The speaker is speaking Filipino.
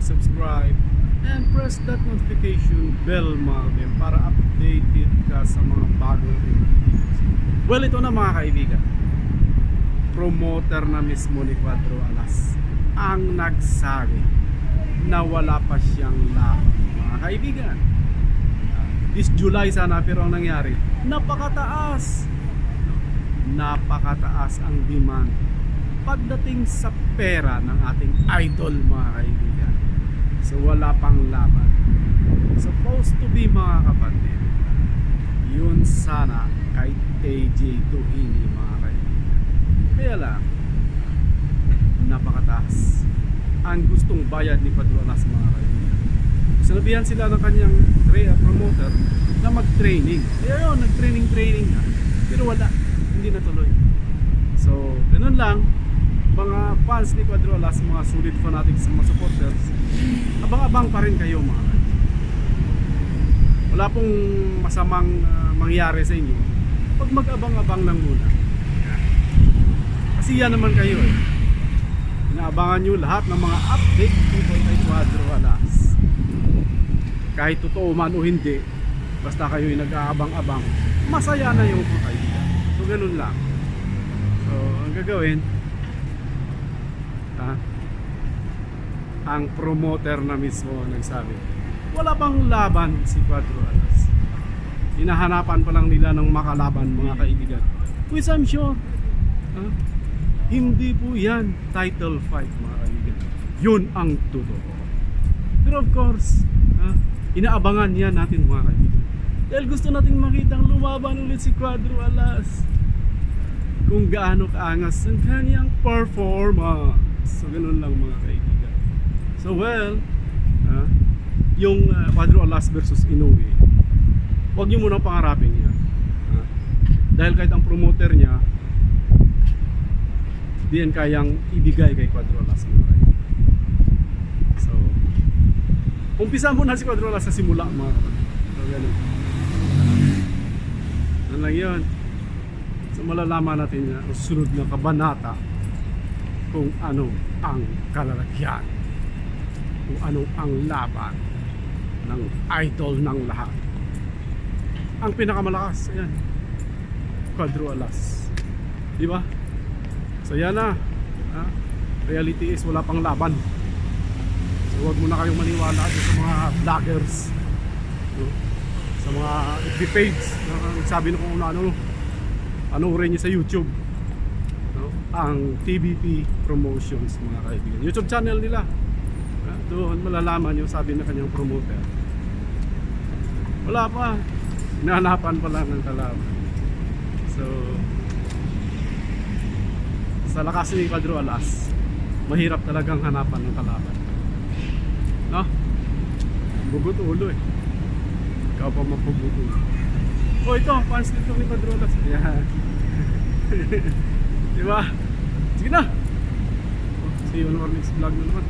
subscribe and press that notification bell mga para updated ka sa mga bagong videos. Well, ito na mga kaibigan. Promoter na mismo ni Cuadro Alas ang nagsabi na wala pa siyang laban mga kaibigan. This July sana pero ang nangyari, napakataas. Napakataas ang demand pagdating sa pera ng ating idol mga kaibigan. So wala pang laban. Supposed to be mga kapatid. Yun sana kay AJ Duhini mga kaibigan. Kaya lang, napakataas ang gustong bayad ni Padro Alas mga kaibigan. Sinabihan sila ng kanyang promoter na mag-training. Kaya yun, nag-training-training na. Pero wala, hindi natuloy. So, ganun lang. Mga fans ni Cuadro Alas, mga solid fanatics, mga supporters, abang-abang pa rin kayo mga kaibigan. Wala pong masamang ah, mangyari sa inyo pag mag-abang-abang lang muna. Kasi yan naman kayo eh. Inaabangan nyo lahat ng mga update tungkol kay Cuadro Alas. Kahit totoo man o hindi, basta kayo yung nag-aabang-abang, masaya na yung mga kaibigan. So, ganun lang. So, ang gagawin, ha, ang promoter na mismo ang nagsabi, wala pang laban si Cuadro Alas. Hinahanapan pa lang nila ng makalaban mga kaibigan. Which I'm sure, ha, hindi po yan title fight mga kaibigan. Yun ang totoo. Pero of course, ha, inaabangan yan natin mga kaibigan. Dahil gusto nating makitang lumaban ulit si Cuadro Alas. Kung gaano kaangas ang kanyang performance. So ganun lang mga kaibigan. So well, ha, yung uh, Cuadro Alas versus Inoue, huwag niyo munang pangarapin yan. Ha? Dahil kahit ang promoter niya, di yan kayang ibigay kay Cuadro Alas mga kaibigan. So, umpisa muna si Cuadro Alas sa simula mga kapatid. So, ganun. Ano lang yun. So, malalaman natin na ang sunod na kabanata kung ano ang kalalagyan. Kung ano ang laban ng idol ng lahat. Ang pinakamalakas, ayan. Cuadro Alas. Di ba? So yan na. Ha? Reality is wala pang laban. So huwag muna kayong maniwala sa mga vloggers. No? Sa mga FB page na nagsabi na kung ano ano rin niyo sa YouTube. Ang TBP Promotions mga kaibigan. YouTube channel nila. Ha? Doon malalaman yung sabi ng kanyang promoter. Wala pa. Hinahanapan pa lang ng kalaban. So, sa lakas ni Cuadro Alas, mahirap talagang hanapan ng kalaban. No? Bugot ulo eh. Ikaw pa mapubuto. Oh, ito, fans nito ni Cuadro Alas. Yan. Di ba? Sige na. See you on our next vlog na naman.